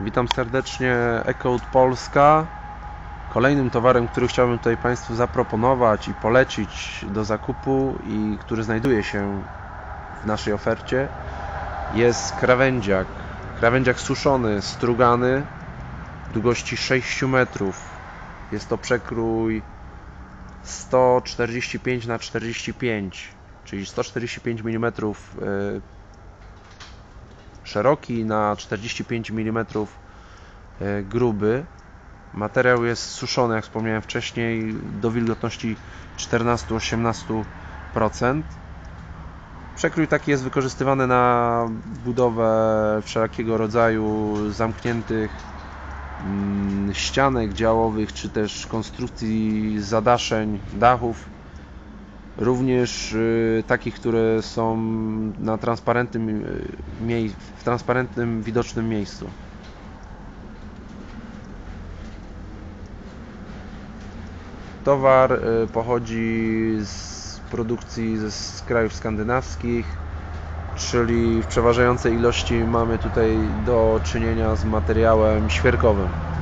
Witam serdecznie Ecout Polska. Kolejnym towarem, który chciałbym tutaj Państwu zaproponować i polecić do zakupu i który znajduje się w naszej ofercie jest krawędziak. Krawędziak suszony, strugany długości 6 metrów. Jest to przekrój 145 na 45, czyli 145 mm szeroki na 45 mm gruby. Materiał jest suszony, jak wspomniałem wcześniej, do wilgotności 14-18%. Przekrój taki jest wykorzystywany na budowę wszelkiego rodzaju zamkniętych mm, ścianek działowych, czy też konstrukcji zadaszeń, dachów. Również y, takich, które są na transparentnym, y, w transparentnym, widocznym miejscu. Towar y, pochodzi z produkcji z krajów skandynawskich, czyli w przeważającej ilości mamy tutaj do czynienia z materiałem świerkowym.